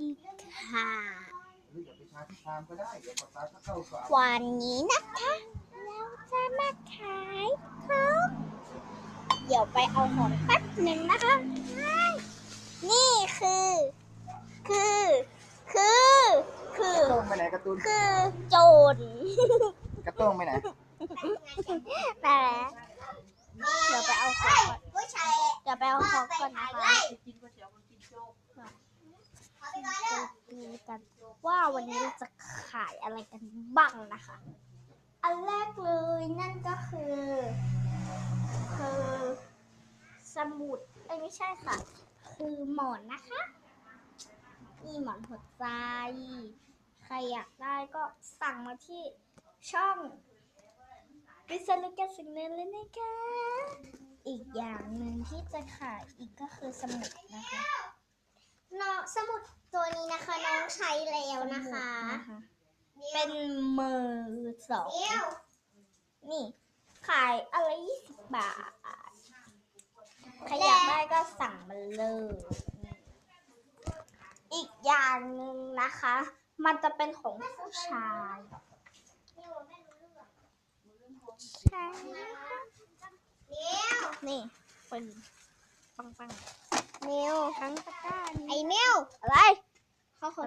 ดีค่ะหรืออย่าไปทานที่ฟาร์มก็ได้เดี๋ยวปลาปลาก็เข้าก็เอาวันนี้นะคะ เราจะมาขายของเดี๋ยวไปเอาของแป๊บหนึ่งนะคะ นี่คือ คือ คือ คือ กระต้งไปไหนการะตูนคือโจรกระต้งไปไหนแต่เดี๋ยวไปเอาของก่อนเดี๋ยวไปเอาของก่อนนะคะจะ ดูกันว่าวันนี้เราจะขายอะไรกันบ้างนะคะ อันแรกเลยนั่นก็คือ คือสมุดเอ้ยไม่ใช่ค่ะ คือหมอนนะคะนี่หมอนหัวใจใครอยากได้ก็สั่งมาที่ช่องวิศนุกสิ่งนั้นเลยนะคะ อีกอย่างหนึ่งที่จะขายอีกก็คือสมุดนะคะ น้องสมุดตัวนี้นะคะน้องใช้แล้วนะคะสมุดนะคะเป็นมือสองเดี๋ยวนี่ ขายอะไรยี่สิบบาท ใครอยากได้ก็สั่งมาเลยนี่อีกอย่างหนึ่งนะคะ มันจะเป็นของผู้ชายใช่นะคะเดี๋ยวนี่ เป็นปังปั งมิวๆทั้งตะกร้าไอ้นี้มิวอะไรเขาขอ